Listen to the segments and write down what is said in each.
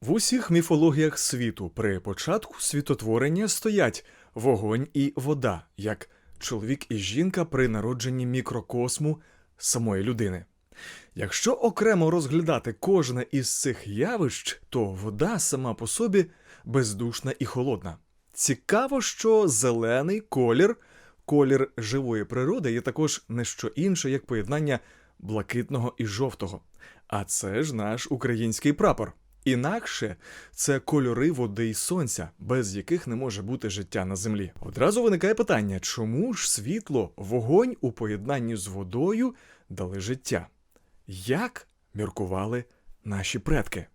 В усіх міфологіях світу при початку світотворення стоять вогонь і вода, як чоловік і жінка при народженні мікрокосму самої людини. Якщо окремо розглядати кожне із цих явищ, то вода сама по собі бездушна і холодна. Цікаво, що зелений колір, колір живої природи, є також не що інше, як поєднання блакитного і жовтого. А це ж наш український прапор. Інакше це кольори води і сонця, без яких не може бути життя на землі. Одразу виникає питання, чому ж світло, вогонь у поєднанні з водою дали життя? Як міркували наші предки?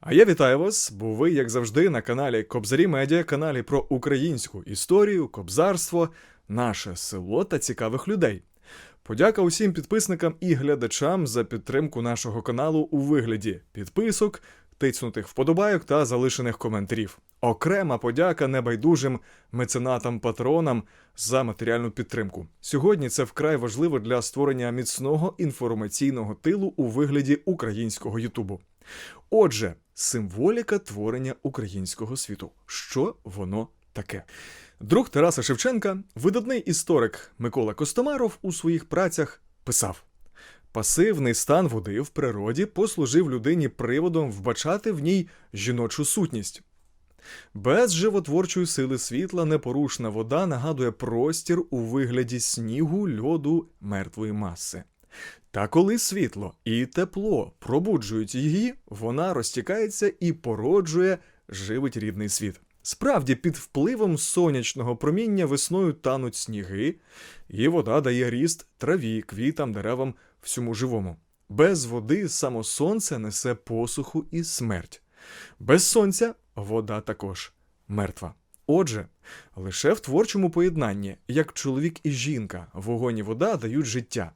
А я вітаю вас, бо ви, як завжди, на каналі Кобзарі Медіа, каналі про українську історію, кобзарство, наше село та цікавих людей. Подяка усім підписникам і глядачам за підтримку нашого каналу у вигляді підписок, тицнутих вподобайок та залишених коментарів. Окрема подяка небайдужим меценатам-патронам за матеріальну підтримку. Сьогодні це вкрай важливо для створення міцного інформаційного тилу у вигляді українського Ютубу. Отже, символіка творення українського світу. Що воно таке? Друг Тараса Шевченка, видатний історик Микола Костомаров у своїх працях писав: пасивний стан води в природі послужив людині приводом вбачати в ній жіночу сутність. Без животворчої сили світла непорушна вода нагадує простір у вигляді снігу, льоду, мертвої маси. Та коли світло і тепло пробуджують її, вона розтікається і породжує, живить рідний світ. Справді, під впливом сонячного проміння весною тануть сніги, і вода дає ріст траві, квітам, деревам, всьому живому. Без води само сонце несе посуху і смерть. Без сонця вода також мертва. Отже, лише в творчому поєднанні, як чоловік і жінка, вогонь і вода дають життя.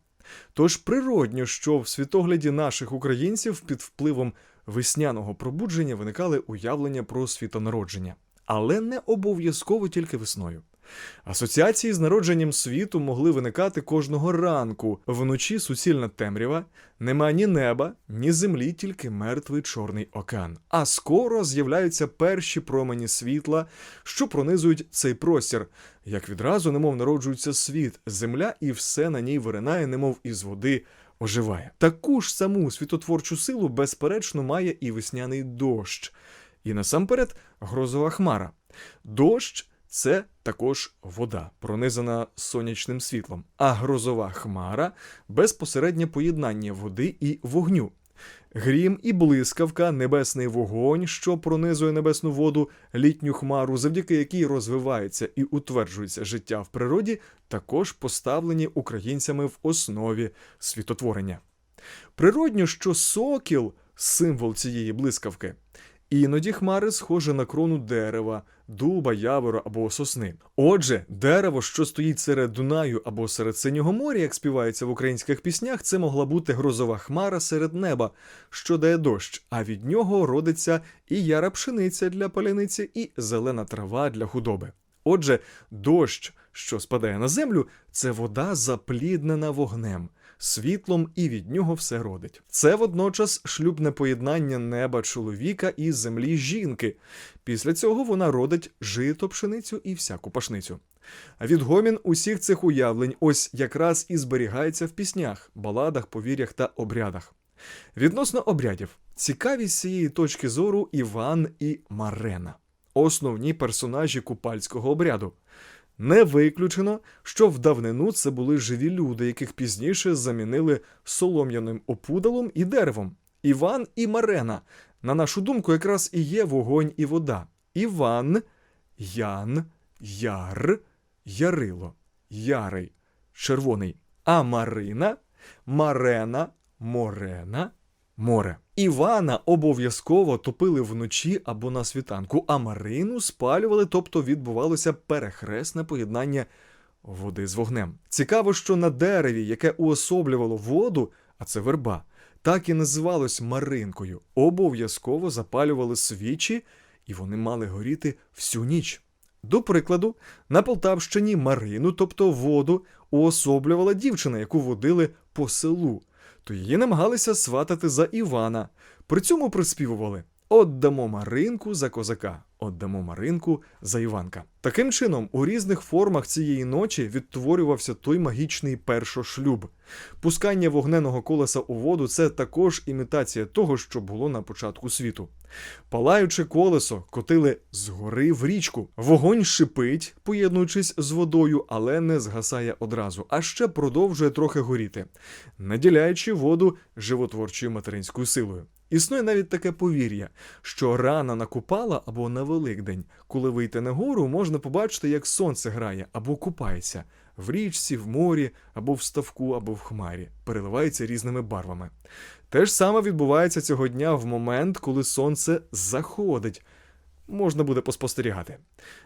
Тож природньо, що в світогляді наших українців під впливом весняного пробудження виникали уявлення про світонародження, але не обов'язково тільки весною. Асоціації з народженням світу могли виникати кожного ранку. Вночі суцільна темрява, нема ні неба, ні землі, тільки мертвий чорний океан. А скоро з'являються перші промені світла, що пронизують цей простір. Як відразу, немов народжується світ, земля і все на ній виринає, немов із води. Оживає таку ж саму світотворчу силу, безперечно, має і весняний дощ, і насамперед грозова хмара. Дощ це також вода, пронизана сонячним світлом, а грозова хмара безпосереднє поєднання води і вогню. Грім і блискавка, небесний вогонь, що пронизує небесну воду, літню хмару, завдяки якій розвивається і утверджується життя в природі, також поставлені українцями в основі світотворення. Природньо, що сокіл символ цієї блискавки. Іноді хмари схожі на крону дерева, дуба, явору або сосни. Отже, дерево, що стоїть серед Дунаю або серед синього моря, як співається в українських піснях, це могла бути грозова хмара серед неба, що дає дощ, а від нього родиться і яра пшениця для паляниці, і зелена трава для худоби. Отже, дощ, що спадає на землю, це вода запліднена вогнем світлом, і від нього все родить. Це водночас шлюбне поєднання неба чоловіка і землі жінки. Після цього вона родить жито, пшеницю і всяку пашницю. А відгомін усіх цих уявлень ось якраз і зберігається в піснях, баладах, повір'ях та обрядах. Відносно обрядів, цікаві з цієї точки зору Іван і Марена, основні персонажі купальського обряду. Не виключено, що в давнину це були живі люди, яких пізніше замінили солом'яним опудалом і деревом. Іван і Марена, на нашу думку, якраз і є вогонь і вода. Іван, Ян, Яр, Ярило, Ярий, червоний. А Марина, Марена, Морена, море. Івана обов'язково топили вночі або на світанку, а Марину спалювали, тобто відбувалося перехресне поєднання води з вогнем. Цікаво, що на дереві, яке уособлювало воду, а це верба, так і називалось Маринкою. Обов'язково запалювали свічі, і вони мали горіти всю ніч. До прикладу, на Полтавщині Марину, тобто воду, уособлювала дівчина, яку водили по селу то її намагалися сватати за Івана. При цьому приспівували Отдамо Маринку за козака, отдамо Маринку за Іванка. Таким чином, у різних формах цієї ночі відтворювався той магічний першошлюб. Пускання вогненого колеса у воду це також імітація того, що було на початку світу. Палаюче колесо котили згори в річку. Вогонь шипить, поєднуючись з водою, але не згасає одразу, а ще продовжує трохи горіти, наділяючи воду животворчою материнською силою. Існує навіть таке повір'я, що рано на Купала або на Великдень, коли вийти на гору, можна побачити, як сонце грає або купається в річці, в морі, або в ставку, або в хмарі, переливається різними барвами. Те ж саме відбувається цього дня в момент, коли сонце заходить. Можна буде поспостерігати.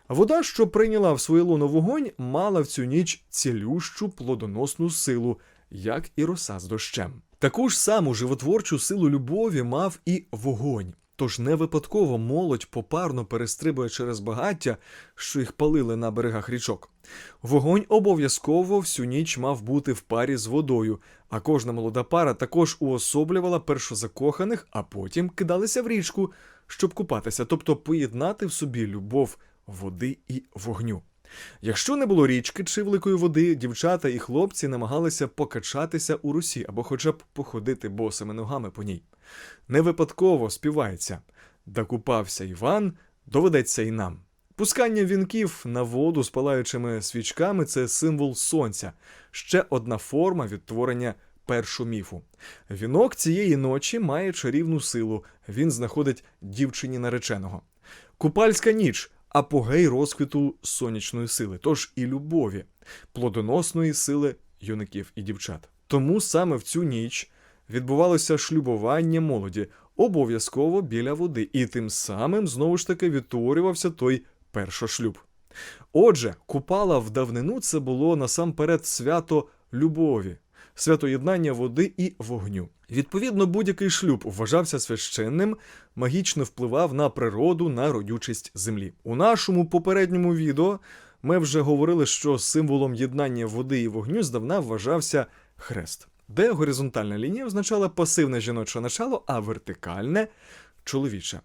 Вода, що прийняла в своє лоно вогонь, мала в цю ніч цілющу плодоносну силу, як і роса з дощем. Таку ж саму животворчу силу любові мав і вогонь. Тож не випадково молодь попарно перестрибує через багаття, що їх палили на берегах річок. Вогонь обов'язково всю ніч мав бути в парі з водою, а кожна молода пара також уособлювала першозакоханих, а потім кидалися в річку, щоб купатися, тобто поєднати в собі любов води і вогню. Якщо не було річки чи великої води, дівчата і хлопці намагалися покачатися у русі або хоча б походити босими ногами по ній. Не випадково співається Докупався Іван, доведеться й нам. Пускання вінків на воду з палаючими свічками це символ сонця, ще одна форма відтворення першу міфу. Вінок цієї ночі має чарівну силу, він знаходить дівчині нареченого. Купальська ніч апогей розквіту сонячної сили, тож і любові, плодоносної сили юнаків і дівчат. Тому саме в цю ніч відбувалося шлюбування молоді обов'язково біля води, і тим самим знову ж таки відтворювався той першошлюб. Отже, купала в давнину це було насамперед свято любові, свято єднання води і вогню. Відповідно, будь-який шлюб вважався священним, магічно впливав на природу, на родючість землі. У нашому попередньому відео ми вже говорили, що символом єднання води і вогню здавна вважався хрест, де горизонтальна лінія означала пасивне жіноче начало, а вертикальне чоловіче.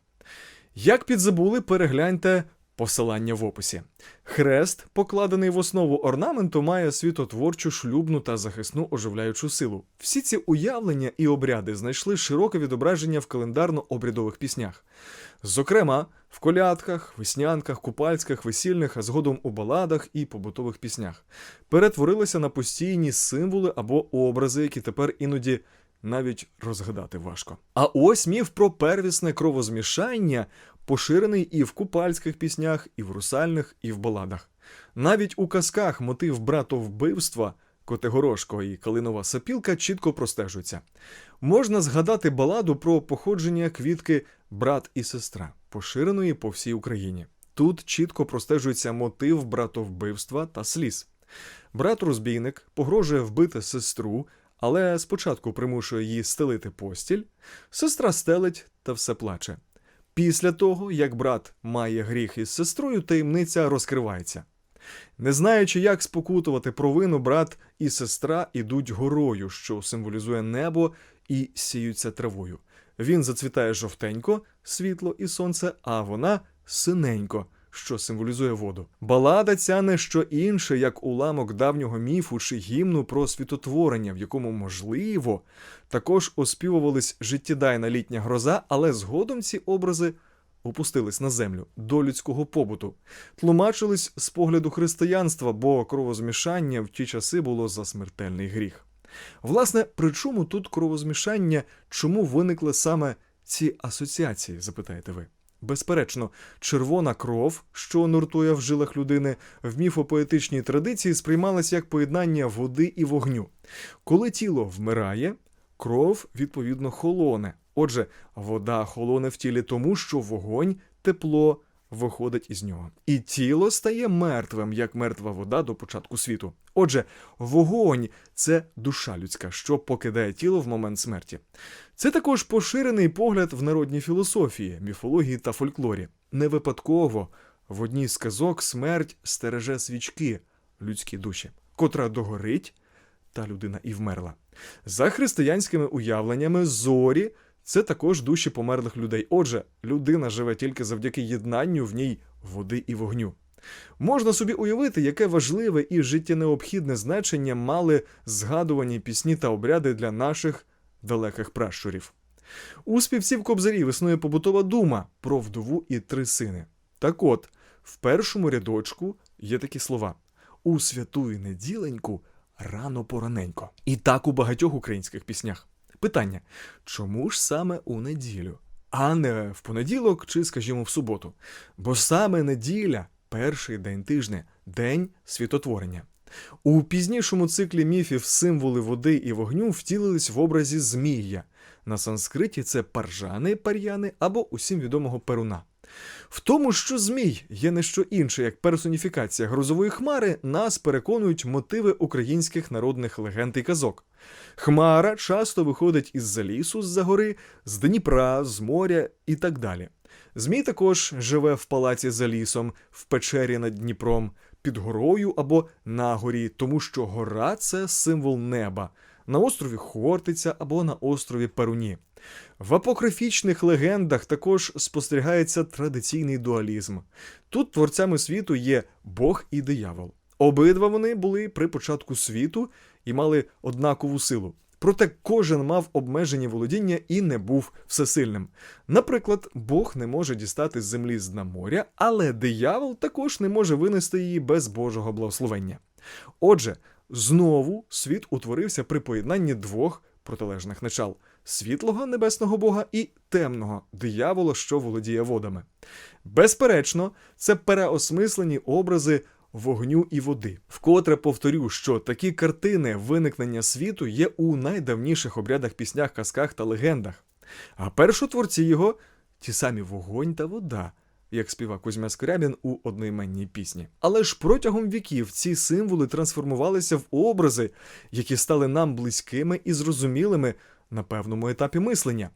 Як підзабули, перегляньте посилання в описі. Хрест, покладений в основу орнаменту, має світотворчу, шлюбну та захисну оживляючу силу. Всі ці уявлення і обряди знайшли широке відображення в календарно-обрядових піснях. Зокрема, в колядках, веснянках, купальських, весільних, а згодом у баладах і побутових піснях, перетворилися на постійні символи або образи, які тепер іноді навіть розгадати важко. А ось міф про первісне кровозмішання поширений і в купальських піснях, і в русальних, і в баладах. Навіть у казках мотив братовбивства Котигорошко і Калинова сапілка чітко простежується. Можна згадати баладу про походження квітки брат і сестра, поширеної по всій Україні. Тут чітко простежується мотив братовбивства та сліз. Брат-розбійник погрожує вбити сестру, але спочатку примушує її стелити постіль. Сестра стелить та все плаче. Після того, як брат має гріх із сестрою, таємниця розкривається. Не знаючи, як спокутувати провину, брат і сестра ідуть горою, що символізує небо, і сіються травою. Він зацвітає жовтенько, світло і сонце, а вона синенько, що символізує воду. Балада ця не що інше, як уламок давнього міфу чи гімну про світотворення, в якому, можливо, також оспівувались життєдайна літня гроза, але згодом ці образи опустились на землю до людського побуту, тлумачились з погляду християнства, бо кровозмішання в ті часи було за смертельний гріх. Власне, при чому тут кровозмішання, чому виникли саме ці асоціації, запитаєте ви? Безперечно, червона кров, що нуртує в жилах людини, в міфопоетичній традиції сприймалася як поєднання води і вогню. Коли тіло вмирає, кров відповідно холоне. Отже, вода холоне в тілі тому, що вогонь, тепло виходить із нього. І тіло стає мертвим, як мертва вода до початку світу. Отже, вогонь це душа людська, що покидає тіло в момент смерті. Це також поширений погляд в народній філософії, міфології та фольклорі. Не випадково в одній з казок смерть стереже свічки людські душі, котра догорить, та людина і вмерла. За християнськими уявленнями, зорі це також душі померлих людей. Отже, людина живе тільки завдяки єднанню в ній води і вогню. Можна собі уявити, яке важливе і життєнеобхідне значення мали згадувані пісні та обряди для наших далеких пращурів. У співців кобзарів існує побутова дума про вдову і три сини. Так от, в першому рядочку є такі слова: у святую неділеньку рано пораненько. І так у багатьох українських піснях. Питання: чому ж саме у неділю, а не в понеділок чи, скажімо, в суботу? Бо саме неділя перший день тижня, день світотворення. У пізнішому циклі міфів символи води і вогню втілились в образі змія. На санскриті це паржани, пар'яни або усім відомого перуна. В тому, що змій є не що інше, як персоніфікація грозової хмари, нас переконують мотиви українських народних легенд і казок. Хмара часто виходить із-за лісу, з-за гори, з Дніпра, з моря і так далі. Змій також живе в палаці за лісом, в печері над Дніпром, під горою або на горі, тому що гора це символ неба, на острові Хортиця або на острові Перуні. В апокрифічних легендах також спостерігається традиційний дуалізм. Тут творцями світу є Бог і диявол. Обидва вони були при початку світу і мали однакову силу. Проте кожен мав обмежені володіння і не був всесильним. Наприклад, Бог не може дістати з землі з дна моря, але диявол також не може винести її без Божого благословення. Отже, знову світ утворився при поєднанні двох протилежних начал світлого небесного Бога і темного диявола, що володіє водами. Безперечно, це переосмислені образи вогню і води. Вкотре повторю, що такі картини виникнення світу є у найдавніших обрядах, піснях, казках та легендах. А першотворці його ті самі вогонь та вода. Як співав Кузьма Скрябін у одноіменній пісні. Але ж протягом віків ці символи трансформувалися в образи, які стали нам близькими і зрозумілими на певному етапі мислення.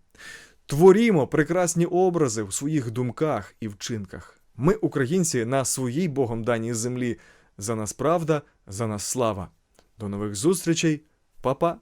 Творімо прекрасні образи в своїх думках і вчинках. Ми, українці, на своїй Богом даній землі. За нас правда, за нас слава. До нових зустрічей, Па-па!